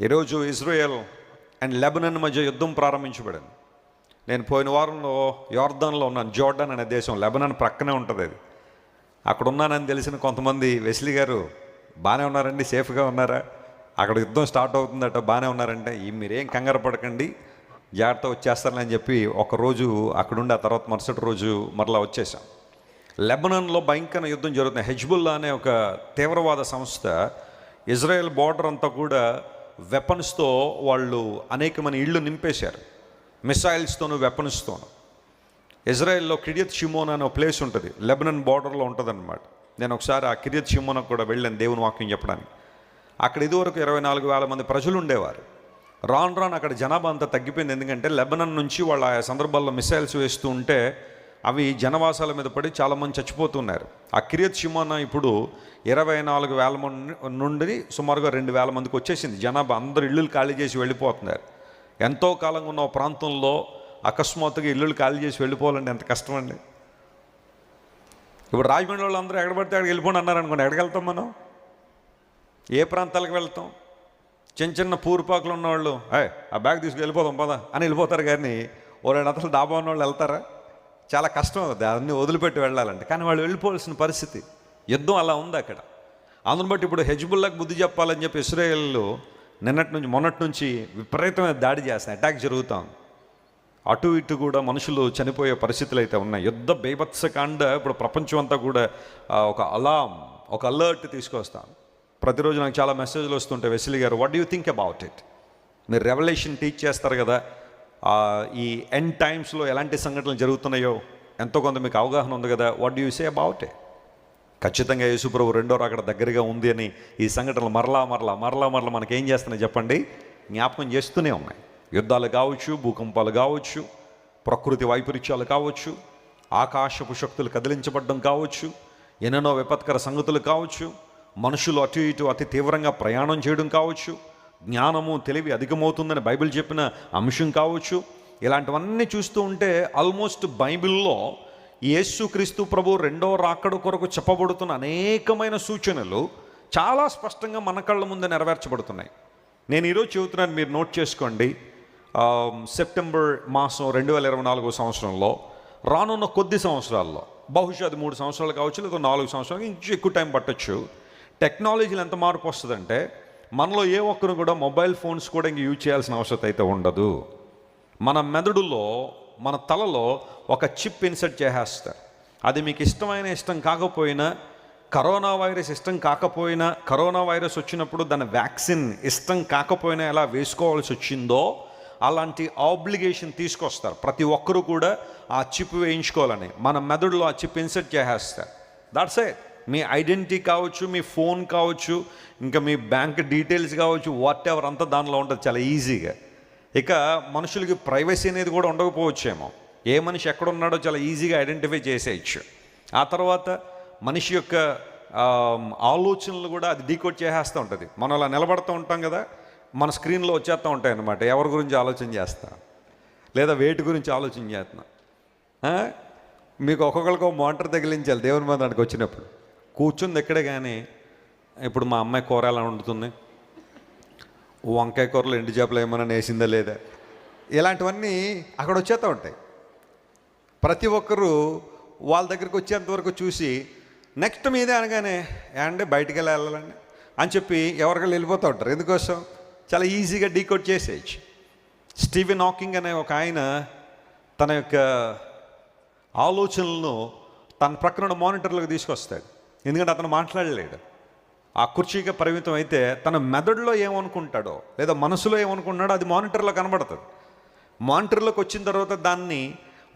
ఈరోజు Israel and Lebanon మధ్య యుద్ధం ప్రారంభించబడింది. నేను పోయిన వారంలో యోర్ధన్లో ఉన్నాను. జోర్డన్ అనే దేశం లెబనన్ ప్రక్కనే ఉంటుంది అది. అక్కడ ఉన్నానని తెలిసిన కొంతమంది వెస్లీ గారు బాగానే ఉన్నారండి సేఫ్గా ఉన్నారా? అక్కడ యుద్ధం స్టార్ట్ అవుతుందట బాగానే ఉన్నారంటే ఈ మీరేం కంగారు పడకండి జాగ్రత్త వచ్చేస్తారని చెప్పి ఒకరోజు అక్కడుండి ఆ తర్వాత మరుసటి రోజు మరలా వచ్చేసాం లెబనాన్లో భయంకర యుద్ధం జరుగుతుంది. హెజ్బుల్లా అనే ఒక తీవ్రవాద సంస్థ ఇజ్రాయెల్ బార్డర్ అంతా కూడా వెపన్స్తో వాళ్ళు అనేకమైన ఇళ్ళు నింపేశారు. మిసైల్స్తోను వెపన్స్తోను ఇజ్రాయెల్లో కిరియత్ షిమోన్ అనే ప్లేస్ ఉంటుంది. లెబనన్ బార్డర్లో ఉంటుందన్నమాట. నేను ఒకసారి ఆ కిరియత్ షిమోనకు కూడా వెళ్ళాను దేవుని వాక్యం చెప్పడానికి. అక్కడ ఇదివరకు ఇరవై నాలుగు వేల మంది ప్రజలు ఉండేవారు. రాను రాను అక్కడ జనాభా అంతా తగ్గిపోయింది. ఎందుకంటే లెబనన్ నుంచి వాళ్ళు ఆయా సందర్భాల్లో మిసైల్స్ వేస్తూ ఉంటే అవి జనవాసాల మీద పడి చాలామంది చచ్చిపోతున్నారు. ఆ కిరియత్ షిమోనా ఇప్పుడు ఇరవై నాలుగు వేల మంది నుండి సుమారుగా రెండు వేల మందికి వచ్చేసింది. జనాభా అందరు ఇల్లులు ఖాళీ చేసి వెళ్ళిపోతున్నారు. ఎంతో కాలంగా ఉన్న ప్రాంతంలో అకస్మాత్తుగా ఇల్లులు ఖాళీ చేసి వెళ్ళిపోవాలండి ఎంత కష్టం అండి ఇప్పుడు రాజమండ్రి వాళ్ళు అందరూ ఎక్కడ పడితే అక్కడికి వెళ్ళిపోండి అన్నారు అనుకోండి. ఎక్కడికి వెళ్తాం మనం? ఏ ప్రాంతాలకు వెళ్తాం? చిన్న చిన్న పూర్పాకులు ఉన్నవాళ్ళు ఏ ఆ బ్యాగ్ తీసుకు వెళ్ళిపోదాం పదా అని వెళ్ళిపోతారు కానీ ఓ రెండు అతలు డాబా ఉన్న వాళ్ళు వెళ్తారా? చాలా కష్టం దాన్ని వదిలిపెట్టి వెళ్ళాలంటే. కానీ వాళ్ళు వెళ్ళిపోవాల్సిన పరిస్థితి. యుద్ధం అలా ఉంది అక్కడ. అందును బట్టి ఇప్పుడు హెజ్బుల్లాకి బుద్ధి చెప్పాలని చెప్పి ఇస్రాయేల్లో నిన్నటి నుంచి మొన్నటి నుంచి విపరీతమైన దాడి చేస్తాయి అటాక్ జరుగుతాం అటు ఇటు కూడా మనుషులు చనిపోయే పరిస్థితులు అయితే ఉన్నాయి. యుద్ధ బీభత్సకాండ ఇప్పుడు ప్రపంచం అంతా కూడా ఒక అలాం ఒక అలర్ట్ తీసుకొస్తాం ప్రతిరోజు నాకు చాలా మెసేజ్లు వస్తుంటాయి. వెసిలి గారు what you think about it మీరు రెవల్యూషన్ టీచ్ చేస్తారు కదా ఈ ఎండ్ టైమ్స్లో ఎలాంటి సంఘటనలు జరుగుతున్నాయో ఎంతో కొంత మీకు అవగాహన ఉంది కదా. వాట్ యూ సే అబౌట్ ఖచ్చితంగా యేసుప్రభు రెండో అక్కడ దగ్గరగా ఉంది అని ఈ సంఘటనలు మరలా మరలా మరలా మరలా మనకి ఏం చేస్తున్నాయి చెప్పండి? జ్ఞాపకం చేస్తూనే ఉన్నాయి. యుద్ధాలు కావచ్చు భూకంపాలు కావచ్చు ప్రకృతి వైపరీత్యాలు కావచ్చు ఆకాశపు శక్తులు కదిలించబడడం కావచ్చు ఎన్నెన్నో విపత్కర సంగతులు కావచ్చు మనుషులు అటు ఇటు అతి తీవ్రంగా ప్రయాణం చేయడం కావచ్చు జ్ఞానము తెలివి అధికమవుతుందని బైబిల్ చెప్పిన అంశం కావచ్చు. ఇలాంటివన్నీ చూస్తూ ఉంటే ఆల్మోస్ట్ బైబిల్లో యేసుక్రీస్తు ప్రభు రెండో రాకడ కొరకు చెప్పబడుతున్న అనేకమైన సూచనలు చాలా స్పష్టంగా మన కళ్ళ ముందే నెరవేర్చబడుతున్నాయి. నేను ఈరోజు చెబుతున్నాను మీరు నోట్ చేసుకోండి. సెప్టెంబర్ మాసం రెండు వేల ఇరవై నాలుగో సంవత్సరంలో రానున్న కొద్ది సంవత్సరాల్లో బహుశా అది మూడు సంవత్సరాలు కావచ్చు లేదా నాలుగు సంవత్సరాలు ఇంకొంచెం ఎక్కువ టైం పట్టొచ్చు. టెక్నాలజీలో ఎంత మార్పు వస్తుందంటే మనలో ఏ ఒక్కరు కూడా మొబైల్ ఫోన్స్ కూడా ఇంక యూజ్ చేయాల్సిన అవసరం అయితే ఉండదు. మన మెదడులో మన తలలో ఒక చిప్ ఇన్సర్ట్ చేసేస్తారు. అది మీకు ఇష్టమైన ఇష్టం కాకపోయినా కరోనా వైరస్ ఇష్టం కాకపోయినా కరోనా వైరస్ వచ్చినప్పుడు దాని వ్యాక్సిన్ ఇష్టం కాకపోయినా ఎలా వేసుకోవాల్సి వచ్చిందో అలాంటి ఆబ్లిగేషన్ తీసుకొస్తారు. ప్రతి ఒక్కరూ కూడా ఆ చిప్ వేయించుకోవాలని. మన మెదడులో ఆ చిప్ ఇన్సర్ట్ చేసేస్తారు. దాట్స్ ఏ మీ ఐడెంటిటీ కావచ్చు మీ ఫోన్ కావచ్చు ఇంకా మీ బ్యాంక్ డీటెయిల్స్ కావచ్చు వాట్ ఎవర్ అంతా దానిలో ఉంటుంది చాలా ఈజీగా ఇక మనుషులకి ప్రైవసీ అనేది కూడా ఉండకపోవచ్చేమో. ఏ మనిషి ఎక్కడ ఉన్నాడో చాలా ఈజీగా ఐడెంటిఫై చేసేయచ్చు. ఆ తర్వాత మనిషి యొక్క ఆలోచనలు కూడా అది డీకోడ్ చేసేస్తూ ఉంటుంది. మనం అలా నిలబడుతూ ఉంటాం కదా మన స్క్రీన్లో వచ్చేస్తూ ఉంటాయి అన్నమాట. ఎవరి గురించి ఆలోచన చేస్తాం? లేదా వేటి గురించి ఆలోచన చేస్తున్నాం మీకు ఒక్కొక్కరికి ఒక మోటార్ తగిలించాలి దేవుని మందానికి వచ్చినప్పుడు. కూర్చుంది ఎక్కడే కానీ ఇప్పుడు మా అమ్మాయి కూర ఎలా వండుతుంది? వంకాయ కూరలు ఎండు చేపలు ఏమైనా నేసిందా లేదా? ఇలాంటివన్నీ అక్కడ వచ్చేస్తూ ఉంటాయి. ప్రతి ఒక్కరూ వాళ్ళ దగ్గరికి వచ్చేంతవరకు చూసి నెక్స్ట్ మీదే అనగానే అంటే బయటికి వెళ్ళాలండి? అని చెప్పి ఎవరికైనా వెళ్ళిపోతూ ఉంటారు. ఎందుకోసం? చాలా ఈజీగా డీకోడ్ చేసేయచ్చు. స్టీవెన్ హాకింగ్ అనే ఒక ఆయన తన యొక్క ఆలోచనలను తన ప్రక్కన ఉన్న మానిటర్లకు తీసుకొస్తాడు. ఎందుకంటే అతను మాట్లాడలేడు. ఆ కుర్చీకి పరిమితం అయితే తన మెదడులో ఏమనుకుంటాడో లేదా మనసులో ఏమనుకుంటున్నాడో అది మానిటర్లో కనబడుతుంది. మానిటర్లోకి వచ్చిన తర్వాత దాన్ని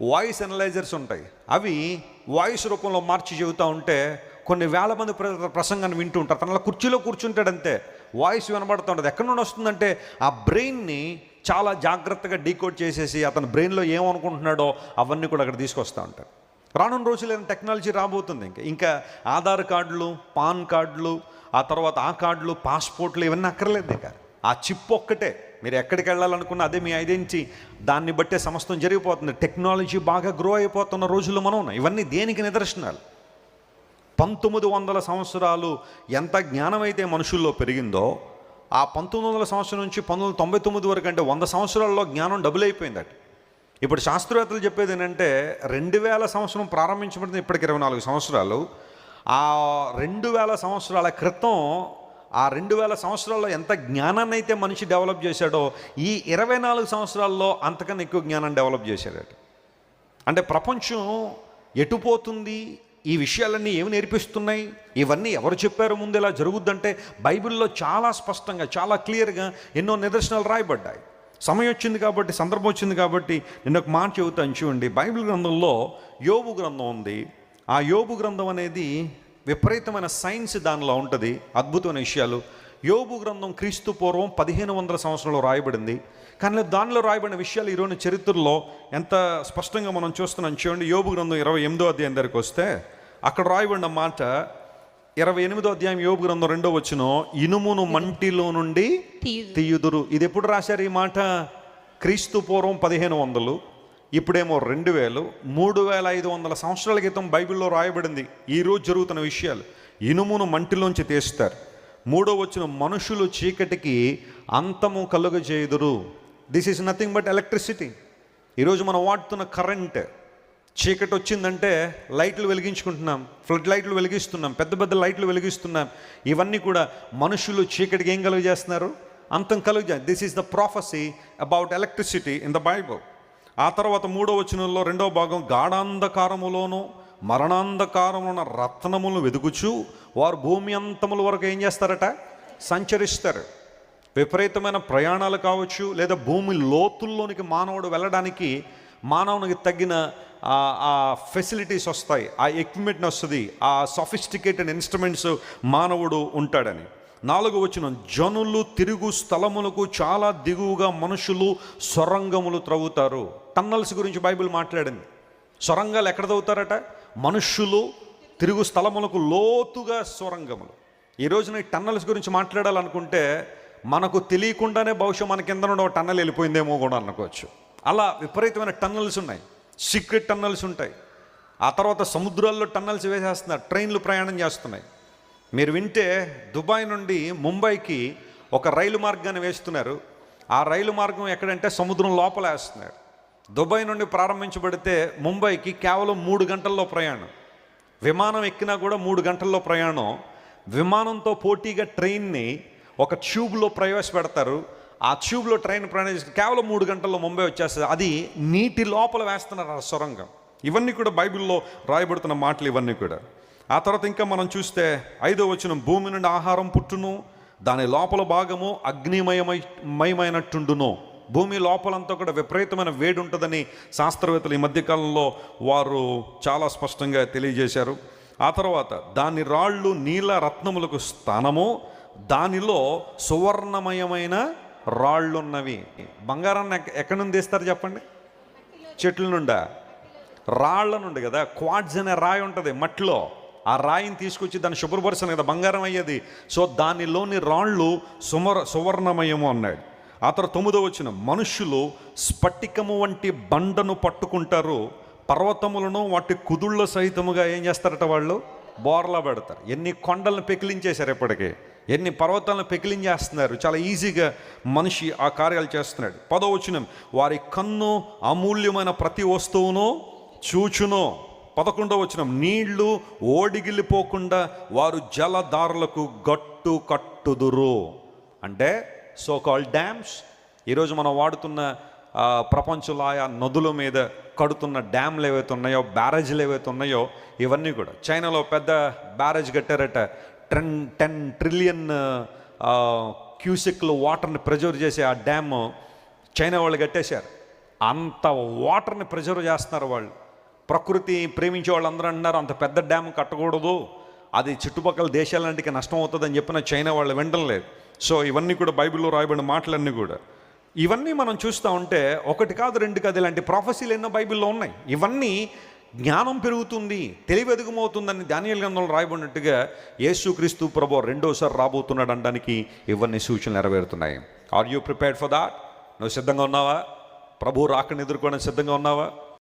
వాయిస్ అనలైజర్స్ ఉంటాయి. అవి వాయిస్ రూపంలో మార్చి చెబుతూ ఉంటే కొన్ని వేల మంది ప్రసంగాన్ని వింటూ ఉంటారు. తనలో కుర్చీలో కూర్చుంటాడంతే వాయిస్ వినబడుతూ ఉంటుంది ఎక్కడి నుండి వస్తుందంటే ఆ బ్రెయిన్ని చాలా జాగ్రత్తగా డీకోడ్ చేసేసి అతని బ్రెయిన్లో ఏమనుకుంటున్నాడో అవన్నీ కూడా అక్కడ తీసుకొస్తూ ఉంటారు. రానున్న రోజులైన టెక్నాలజీ రాబోతుంది ఇంకా. ఇంకా ఆధార్ కార్డులు పాన్ కార్డులు ఆ తర్వాత ఆ కార్డులు పాస్పోర్ట్లు ఇవన్నీ అక్కర్లేదు ఇంకా. ఆ చిప్ ఒక్కటే. మీరు ఎక్కడికి వెళ్ళాలనుకున్న అదే మీ ఐడెంటిటీ. దాన్ని బట్టే సమస్తం జరిగిపోతుంది. టెక్నాలజీ బాగా గ్రో అయిపోతున్న రోజులు మనం ఇవన్నీ దేనికి నిదర్శనాలు? పంతొమ్మిది వందల సంవత్సరాలు ఎంత జ్ఞానం అయితే మనుషుల్లో పెరిగిందో ఆ పంతొమ్మిది వందల సంవత్సరం నుంచి పంతొమ్మిది వందల తొంభై తొమ్మిది వరకు అంటే వంద సంవత్సరాల్లో జ్ఞానం డబుల్ అయిపోయిందట. ఇప్పుడు శాస్త్రవేత్తలు చెప్పేది ఏంటంటే రెండు వేల సంవత్సరం ప్రారంభించబడింది ఇప్పటికి ఇరవై నాలుగు సంవత్సరాలు. ఆ రెండు వేల సంవత్సరాల క్రితం ఆ రెండు వేల సంవత్సరాల్లో ఎంత జ్ఞానాన్ని అయితే మనిషి డెవలప్ చేశాడో ఈ ఇరవై నాలుగు సంవత్సరాల్లో అంతకన్నా ఎక్కువ జ్ఞానం డెవలప్ చేశాడట. అంటే ప్రపంచం ఎటుపోతుంది ఈ విషయాలన్నీ ఏమి నేర్పిస్తున్నాయి ఇవన్నీ ఎవరు చెప్పారు ముందు ఇలా జరుగుద్దంటే బైబిల్లో చాలా స్పష్టంగా చాలా క్లియర్గా ఎన్నో నిదర్శనాలు రాయబడ్డాయి. సమయం వచ్చింది కాబట్టి సందర్భం వచ్చింది కాబట్టి నేను ఒక మాట చెబుతాను చూడండి. బైబిల్ గ్రంథంలో యోబు గ్రంథం ఉంది. ఆ యోబు గ్రంథం అనేది విపరీతమైన సైన్స్ దానిలో ఉంటుంది. అద్భుతమైన విషయాలు. యోబు గ్రంథం క్రీస్తు పూర్వం పదిహేను వందల సంవత్సరంలో రాయబడింది. కానీ దానిలో రాయబడిన విషయాలు ఈరోజు చరిత్రలో ఎంత స్పష్టంగా మనం చూస్తున్నాం చూడండి. యోబు గ్రంథం ఇరవై ఎనిమిదో అధ్యాయం దగ్గరికి వస్తే అక్కడ రాయబడిన మాట ఇరవై ఎనిమిదో అధ్యాయం యోబు గ్రంథం రెండో వచ్చిన ఇనుమును మంటిలో నుండి తీయు. తీయుదురు. ఇది ఎప్పుడు రాశారు ఈ మాట? క్రీస్తు పూర్వం పదిహేను వందలు ఇప్పుడేమో రెండు వేలు మూడు వేల ఐదు వందల సంవత్సరాల క్రితం బైబిల్లో రాయబడింది. ఈరోజు జరుగుతున్న విషయాలు. ఇనుమును మంటిలోంచి తీస్తారు. మూడో వచ్చిన మనుషులు చీకటికి అంతము కలుగజేయుదురు. This is nothing but electricity ఈరోజు మనం వాడుతున్న కరెంట్ చీకటి వచ్చిందంటే లైట్లు వెలిగించుకుంటున్నాం ఫ్లడ్ లైట్లు వెలిగిస్తున్నాం పెద్ద పెద్ద లైట్లు వెలిగిస్తున్నాం. ఇవన్నీ కూడా మనుషులు చీకటికి ఏం కలుగజేస్తున్నారు? అంతం కలుగు this is the prophecy about electricity in the Bible ఆ తర్వాత మూడో వచనంలో రెండో భాగం గాఢాంధకారములోను మరణాంధకారమున రత్నములను వెదుకుచు వారు భూమి అంతముల వరకు ఏం చేస్తారట? సంచరిస్తారు. విపరీతమైన ప్రయాణాలు కావచ్చు లేదా భూమి లోతుల్లోనికి మానవుడు వెళ్ళడానికి మానవునికి తగిన ఆ- ఫెసిలిటీస్ వస్తాయి ఆ ఎక్విప్మెంట్ వస్తుంది ఆ సఫిస్టికేటెడ్ ఇన్స్ట్రుమెంట్స్ మానవుడు ఉంటాడని. నాలుగు వచ్చిన జనులు తిరుగు స్థలములకు చాలా దిగువగా మనుషులు సొరంగములు త్రవ్వుతారు. టన్నల్స్ గురించి బైబిల్ మాట్లాడింది. సొరంగాలు ఎక్కడ తవ్వుతారట మనుషులు తిరుగు స్థలములకు లోతుగా సొరంగములు. ఈ రోజున టన్నల్స్ గురించి మాట్లాడాలనుకుంటే మనకు తెలియకుండానే బహుశా మన కింద నుండి ఒక టన్నల్ వెళ్ళిపోయిందేమో కూడా అనుకోవచ్చు. అలా విపరీతమైన టన్నల్స్ ఉన్నాయి. సీక్రెట్ టన్నల్స్ ఉంటాయి. ఆ తర్వాత సముద్రాల్లో టన్నల్స్ వేసేస్తున్నారు. ట్రైన్లు ప్రయాణం చేస్తున్నాయి. మీరు వింటే దుబాయ్ నుండి ముంబైకి ఒక రైలు మార్గాన్ని వేస్తున్నారు. ఆ రైలు మార్గం ఎక్కడంటే సముద్రం లోపల వేస్తున్నారు. దుబాయ్ నుండి ప్రారంభించబడితే ముంబైకి కేవలం మూడు గంటల్లో ప్రయాణం. విమానం ఎక్కినా కూడా మూడు గంటల్లో ప్రయాణం. విమానంతో పోటీగా ట్రైన్ని ఒక ట్యూబ్లో ప్రవేశపెడతారు. ఆ ట్యూబ్లో ట్రైన్ ప్రయాణం కేవలం మూడు గంటల్లో ముంబై వచ్చేస్తుంది. అది నీటి లోపల వేస్తున్నారు ఆ సొరంగం. ఇవన్నీ కూడా బైబిల్లో రాయబడుతున్న మాటలు ఇవన్నీ కూడా. ఆ తర్వాత ఇంకా మనం చూస్తే ఐదో వచ్చిన భూమి నుండి ఆహారం పుట్టును దాని లోపల భాగము అగ్నిమయమై మయమైనట్టుండును. భూమి లోపలంతా కూడా విపరీతమైన వేడి ఉంటుందని శాస్త్రవేత్తలు ఈ మధ్యకాలంలో వారు చాలా స్పష్టంగా తెలియజేశారు. ఆ తర్వాత దాని రాళ్ళు నీల రత్నములకు స్థానము దానిలో సువర్ణమయమైన రాళ్ళున్నవి. బంగారాన్ని ఎక్క- ఎక్కడి నుండి తీస్తారు చెప్పండి? చెట్ల నుండా? రాళ్ళ నుండి కదా? క్వాడ్జ్ అనే రాయి ఉంటుంది మట్టిలో. ఆ రాయిని తీసుకొచ్చి దాన్ని శుభ్రపరచాను కదా బంగారం అయ్యేది. సో దానిలోని రాళ్ళు సుమర సువర్ణమయము అన్నాడు. ఆ తర్వాత తొమ్మిదో వచ్చిన మనుషులు స్ఫటికము వంటి బండను పట్టుకుంటారు. పర్వతములను వాటి కుదుళ్ళ సహితముగా ఏం చేస్తారట వాళ్ళు? బోర్లా పెడతారు. ఎన్ని కొండలను పెకిలించేశారు ఇప్పటికీ. ఎన్ని పర్వతాలను పెకిలించేస్తున్నారు చాలా ఈజీగా మనిషి ఆ కార్యాలు చేస్తున్నాడు. పదో వచ్చిన వారి కన్ను అమూల్యమైన ప్రతి వస్తువును చూచును. పదకొండో వచనం నీళ్ళు ఓడిగిల్లిపోకుండా వారు జలధారలకు గట్టు కట్టుదురు. అంటే సో కాల్ డ్యామ్స్ ఈరోజు మనం వాడుతున్న ప్రపంచంలో ఆయా నదుల మీద కడుతున్న డ్యామ్లు ఏవైతే ఉన్నాయో బ్యారేజ్లు ఏవైతే ఉన్నాయో ఇవన్నీ కూడా. చైనాలో పెద్ద బ్యారేజ్ కట్టారట టెన్ టెన్ ట్రిలియన్ క్యూసిక్లు వాటర్ని ప్రెజర్ చేసే ఆ డ్యామ్ చైనా వాళ్ళు కట్టేశారు. అంత వాటర్ని ప్రెజర్ చేస్తున్నారు వాళ్ళు. ప్రకృతి ప్రేమించే వాళ్ళందరూ అంటున్నారు అంత పెద్ద డ్యామ్ కట్టకూడదు. అది చుట్టుపక్కల దేశాలంటికి నష్టం అవుతుందని చెప్పిన చైనా వాళ్ళు వినడం లేదు. సో ఇవన్నీ కూడా బైబిల్లో రాయబడిన మాటలన్నీ కూడా. ఇవన్నీ మనం చూస్తూ ఉంటే ఒకటి కాదు రెండు కాదు ఇలాంటి ప్రాఫెసీలు ఎన్నో బైబిల్లో ఉన్నాయి. ఇవన్నీ జ్ఞానం పెరుగుతుంది తెలివి ఎదుగుమవుతుందని ధాన్యాల గ్రంథంలో రాయబడినట్టుగా యేసుక్రీస్తు ప్రభు రెండోసారి రాబోతున్నాడు అనడానికి ఇవన్నీ సూచనలు నెరవేరుతున్నాయి. Are you prepared for that నువ్వు సిద్ధంగా ఉన్నావా? ప్రభు రాకని ఎదుర్కోవడానికి సిద్ధంగా ఉన్నావా?